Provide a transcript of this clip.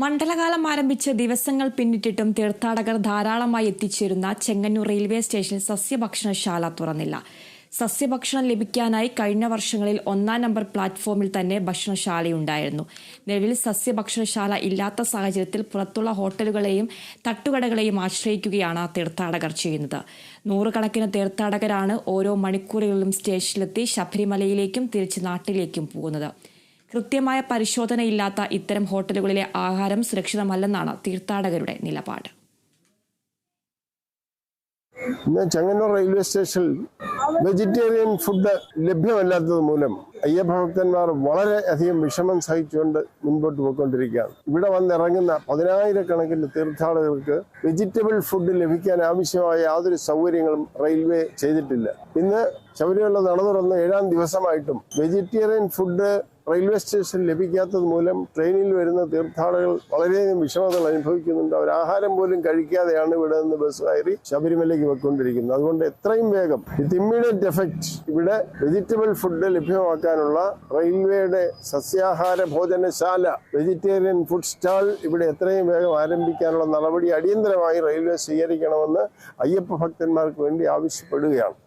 മണ്ഡലകാലം ആരംഭിച്ച് ദിവസങ്ങൾ പിന്നിട്ടിട്ടും തീർത്ഥാടകർ ധാരാളമായി എത്തിച്ചേരുന്ന ചെങ്ങന്നൂർ റെയിൽവേ സ്റ്റേഷനിൽ സസ്യഭക്ഷണശാല തുറന്നില്ല. സസ്യഭക്ഷണം ലഭിക്കാനായി കഴിഞ്ഞ വർഷങ്ങളിൽ ഒന്നാം നമ്പർ പ്ലാറ്റ്ഫോമിൽ തന്നെ ഭക്ഷണശാലയുണ്ടായിരുന്നു. നിലവിൽ സസ്യഭക്ഷണശാല ഇല്ലാത്ത സാഹചര്യത്തിൽ പുറത്തുള്ള ഹോട്ടലുകളെയും തട്ടുകടകളെയും ആശ്രയിക്കുകയാണ് തീർത്ഥാടകർ ചെയ്യുന്നത്. നൂറുകണക്കിന് തീർത്ഥാടകരാണ് ഓരോ മണിക്കൂറുകളിലും സ്റ്റേഷനിലെത്തി ശബരിമലയിലേക്കും തിരിച്ച് നാട്ടിലേക്കും പോകുന്നത്. കൃത്യമായ പരിശോധനയില്ലാത്ത ഇത്തരം ഹോട്ടലുകളിലെ ആഹാരം സുരക്ഷിതമല്ലെന്നാണ് തീർത്ഥാടകരുടെ നിലപാട്. ഞാൻ ചെങ്ങന്നൂർ റെയിൽവേ സ്റ്റേഷനിൽ വെജിറ്റേറിയൻ ഫുഡ് ലഭ്യമല്ലാത്തത് മൂലം അയ്യഭക്തന്മാർ വളരെ അധികം വിഷമം സഹിച്ചുകൊണ്ട് മുൻപോട്ട് പോയിക്കൊണ്ടിരിക്കുകയാണ്. ഇവിടെ വന്നിറങ്ങുന്ന പതിനായിരക്കണക്കിന് തീർത്ഥാടകർക്ക് വെജിറ്റബിൾ ഫുഡ് ലഭിക്കാൻ ആവശ്യമായ യാതൊരു സൗകര്യങ്ങളും റെയിൽവേ ചെയ്തിട്ടില്ല. ഇന്ന് ശബരിമല നട തുറന്ന് ഏഴാം ദിവസമായിട്ടും വെജിറ്റേറിയൻ ഫുഡ് റെയിൽവേ സ്റ്റേഷൻ ലഭിക്കാത്തത് മൂലം ട്രെയിനിൽ വരുന്ന തീർത്ഥാടകർ വളരെയധികം വിഷമതകൾ അനുഭവിക്കുന്നുണ്ട്. അവർ ആഹാരം പോലും കഴിക്കാതെയാണ് ഇവിടെ നിന്ന് ബസ് കയറി ശബരിമലയ്ക്ക് പോയിക്കൊണ്ടിരിക്കുന്നത്. അതുകൊണ്ട് എത്രയും വേഗം വിത്ത് ഇമ്മീഡിയറ്റ് എഫക്റ്റ് ഇവിടെ വെജിറ്റബിൾ ഫുഡ് ലഭ്യമാക്കാനുള്ള റെയിൽവേയുടെ സസ്യാഹാര ഭോജനശാല വെജിറ്റേറിയൻ ഫുഡ് സ്റ്റാൾ ഇവിടെ എത്രയും വേഗം ആരംഭിക്കാനുള്ള നടപടി അടിയന്തരമായി റെയിൽവേ സ്വീകരിക്കണമെന്ന് അയ്യപ്പ ഭക്തന്മാർക്ക് വേണ്ടി ആവശ്യപ്പെടുകയാണ്.